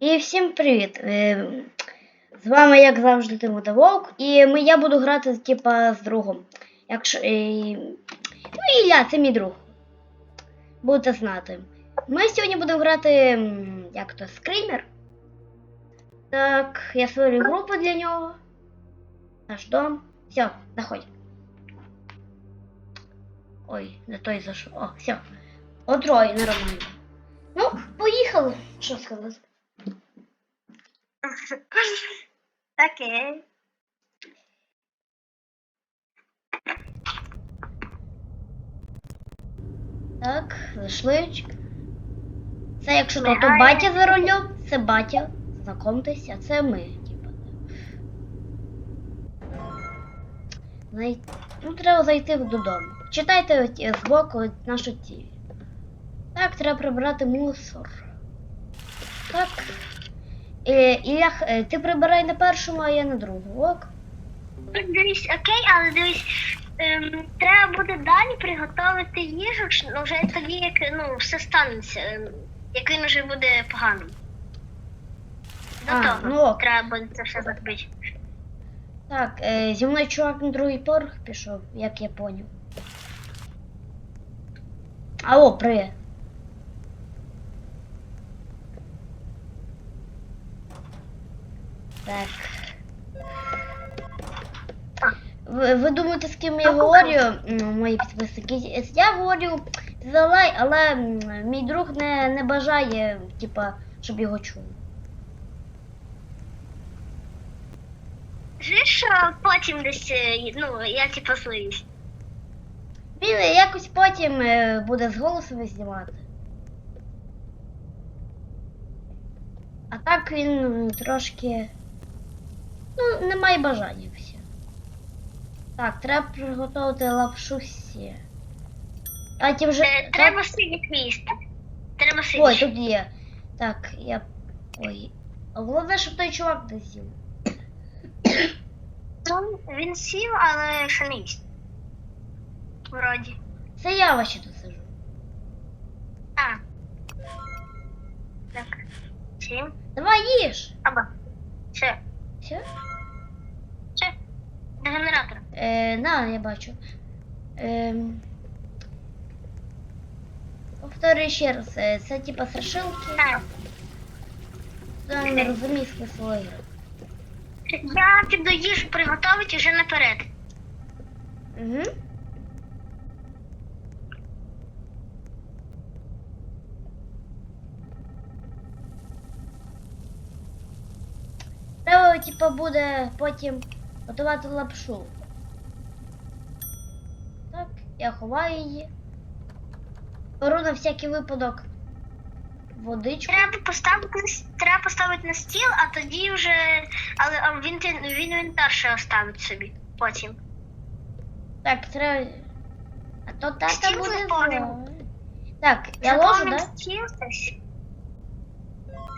І всім привіт! Е, З вами, як завжди, Тимота Вовк, і ми, я буду грати типа з другом. Якщо, е, ну, Ілля, це мій друг. Будете знати. Ми сьогодні будемо грати як то, скример. Так, я створю групу для нього. Наш дом. Все, заходь. Ой, не той зайшов. О, все. Отрой, нормально. Ну, поїхали. Що сказати? Окей. Так, зайшли. Це якщо то, то батя за рулем, це батя. Знакомтесь, а це ми, типа. Зай... Ну, треба зайти додому. Читайте збоку нашу тіві. Так, треба прибрати мусор. Так. Е, Ілля, е, ти прибирай на першому, а я на другому. Ок. Дивись, окей, але дивись, ем, треба буде далі приготувати їжу, ну, вже тоді, як ну, все станеться, ем, як він вже буде поганим. До А, того ну ок. треба буде це все зробити. Так, е, зі мною чувак на другий поверх пішов, як я поняв. Алло, привіт. Так. Ви, ви думаєте, з ким я говорю, м, мої підписники? Я говорю за лай, але мій друг не, не бажає, типа, щоб його чули. Що потім десь, е, ну, я ті послуюсь. Він якось потім е, буде з голосу знімати. А так він трошки. Ну, не має бажання все. Так, треба приготувати лапшу сі. А ті вже. Е, Треба сидіти їсти. Треба Ой, тут є. Так, я. Ой. А Головне, щоб той чувак не з'їв. Ну, він сів, але ще не їсть. Вроді. Це я вообще тут сижу. А. Так. Сім. Давай їж! Аба. Все. Все? Все. До генератора. Е, на, я бачу. Е, Повторюю ще раз, е, це типа страшилки. Так. Я не розумію смисл ігри. Я тобі їжу приготувати вже наперед. Угу. Треба, типа, буде потім готувати лапшу. Так, я ховаю її. Беру на всякий випадок водичку. Треба поставити треба поставити на стіл, а тоді вже. Але а він він інвентар ще оставить собі потім. Так, треба. А то Стіл буде Так, я ложу, да? стіл.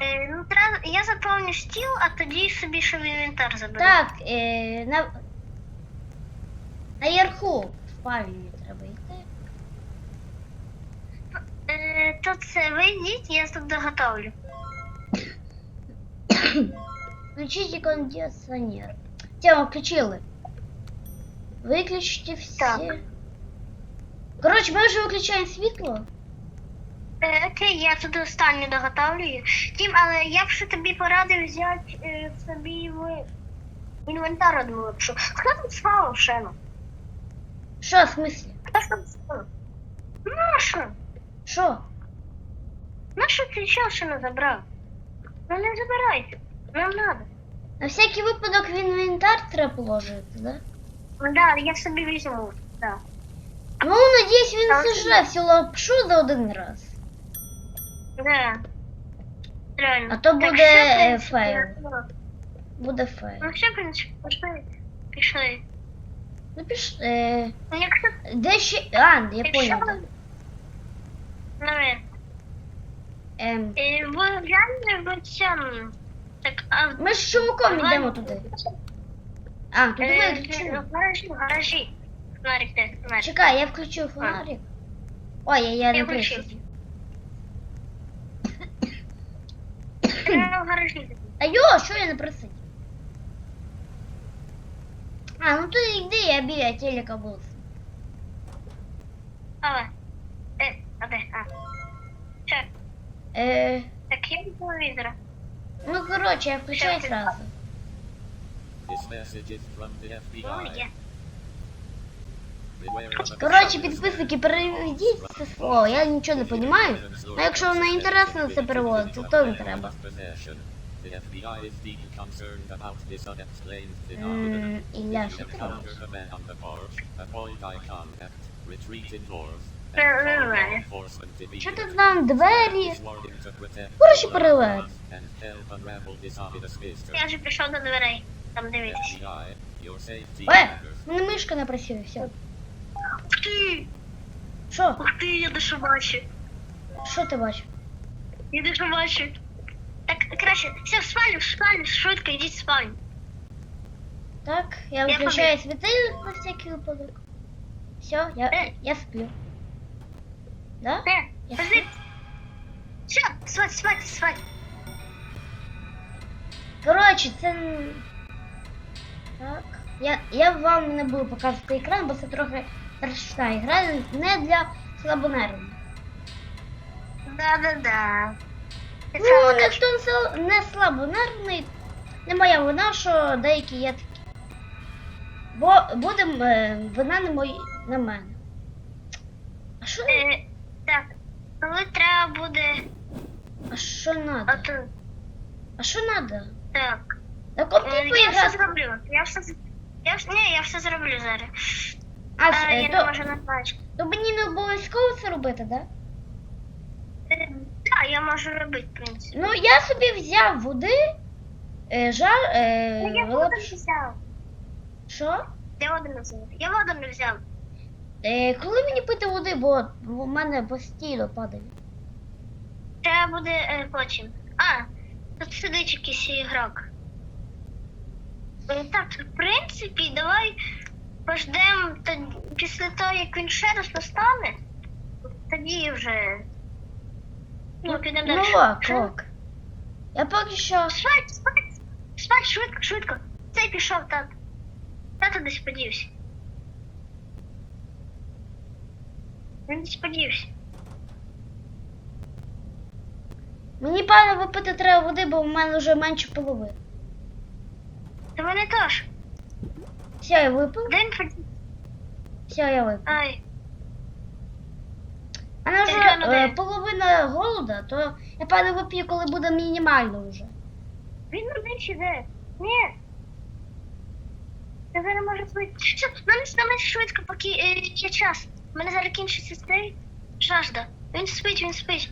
Е, ну, треба, я заповню стіл, а тоді собі ще в інвентар заберу. Так, е, на... Наверху в спальні треба йти. Е, то це ви йдіть, я тут доготовлю. Включите кондиционер. Тема включили. Выключите все. Так. Короче, мы уже выключаем світло. Е, окей, я тут останню доготовлюю. Тім, але я б ще тобі порадив взяти е, собі в інвентар одну лапшу. Хто тут схавав шену? Що, в смысле? Хто ж там схавав? Ну, що? Що ти що шену забрав? Ну, не забирайте. Нам надо. На всякий випадок в інвентар треба положити, да? Ну, да, я собі візьму. Да. Ну, надіюсь, він Так. сожре всю лапшу за один раз. Да. Реально. А то буде, е, фейл. Буде фейл. Ну, все, в принципі, пішли. Пішли. Ну, піш... Е, Ну, якщо де ще... А, я понял. да. Наверное. Ем, Е, Ви гляньте в цьому. Так, а в ми з чумаком Ладно. йдемо туди. А, тут е, виключили. гаражі, гаражі. Фонарик де, фонарик. Чекай, я включу фонарик. Ой, я, я не Я включив. прийшов. гаражі. А йо, що я не присидів? А, ну ти йди, я біля телека був. Але. Е, а де? А. Че? Е, Так, я від телевізора. ну коротше, я включаю Щас, сразу. This message is from the Ну, є. FBI. Beware of a Коротше, shotgun підписники, переведіть це слово, я нічого не розумію. Ну якщо вам не інтересно це переводити, то не треба. Ілля, що ти робиш? Що ти там двері? Коротше, перевед. Я вже пішов до дверей. Там safety Ой, мене мишка працює, все. Ти! Що? Ух ти, я дещо бачу. Що ти бачиш? Я дещо бачу. Так, краще, все, в спальню, в спальню, швидко, йдіть в спальню. Так, я Я виключаю світильник на всякий випадок. Все, я, Е. я сплю. Да? Не, Я подожди. Все, спать, спать, спать. Коротше, це. н- Так. Я, я вам не буду показувати екран, бо це трохи страшна ігра, не для слабонервних. Да-да-да. Ну, правильно не слабонервний, не моя вина, що деякі є такі. Бо буде е, вина не мої, на мене. А що, Е, Так, коли треба буде... а що надо? От, А що надо? так. На Е, компі Я все зроблю. Я все... Я, ні, я все зроблю зараз. А, А, е, я то, не можу назвати. то мені не обов'язково це робити, да? Так, я можу робити, в принципі. Ну, я собі взяв води, е, жар, е, Ну, я воду не лапш- взяв. Що? Я воду не взяв. Я воду не взяв. Е, коли мені пити води, бо в мене постійно падає. Треба буде е, потім. А, тут сидить якийсь ігрок. Е, Так, в принципі, давай пождемо після того, як він ще раз настане, тоді вже. Ну, підемо Ну, далі. ок, ок. Я поки що. Спать, спать, спать, швидко, швидко. Цей пішов, тат. Тато десь подівся. Він десь подівся. Мені пане випити треба води, бо в мене вже менше половини. Та мене теж. Все, я подівся? Все, я випив. Ай. А мене вже е, половина голода, то я пане вип'ю, коли буде мінімально вже. Він один іде. Ні. Це зараз може бути. Все, мене саме швидко, поки е, є час. У мене зараз кінчиться цей жажда. Він спить, він спить.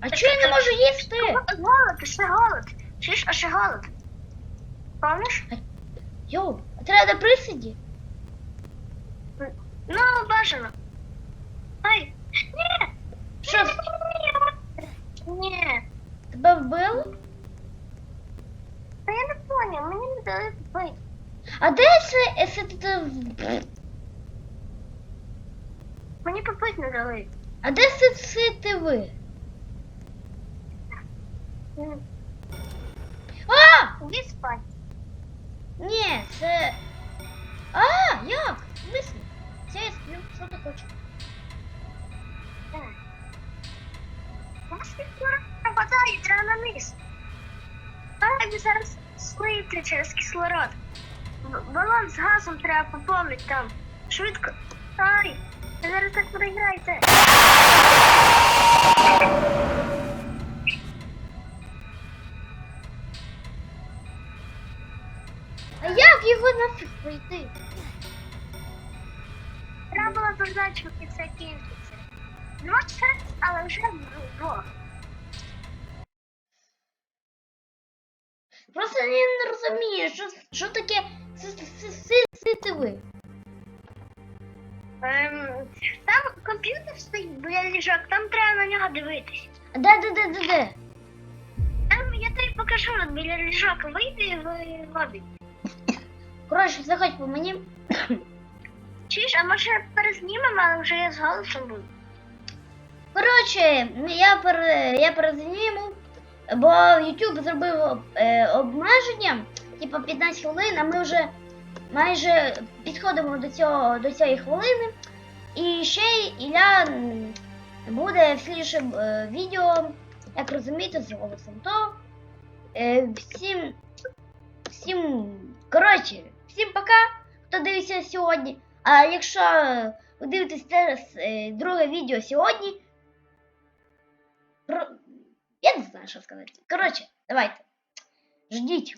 А, а Так, чого я не так. можу їсти? Голод, ще голод. Чуєш, а ще голод. Помниш? Йоу, а треба на присіді? Ну, бажано. Ай. Ні. Що? Ні. Ні. Тебе вбили? Та я не поняв, мені не дали пити. А де це, це ти- Мені попити не дали. А де це, це ти ви? А! Іди спать. Ні, це. А, як? В смислі? Це я сплю, що ти хочеш? Нас скоро нападає, треба на низ. Але зараз слити через кислород. Балон з газом треба поповнити там. Швидко. Ай, зараз так проіграєте. Нафіг пройти? Треба було дождати, поки це кінчиться. Два шанс, але вже двох. Просто я не розумію, що, що таке сити ви. Ем, там комп'ютер стоїть біля ліжок, там треба на нього дивитись. Де, де, де, де, де? Там я тобі покажу от біля ліжок, вийди в лобі. Коротше, заходь по мені. Чуєш, а може перезнімемо, але вже я з голосом буду. Коротше, я пер, я перезніму, бо YouTube зробив е, обмеження, типу 15 хвилин, а ми вже майже підходимо до цього до цієї хвилини. І ще Ілля буде в слідчому е, відео, як розумієте, з голосом. То е, всім, всім, коротше, всім пока, хто дивиться сьогодні. А якщо ви дивитесь зараз е, друге відео сьогодні, про... я не знаю, що сказати. Коротше, давайте. Ждіть.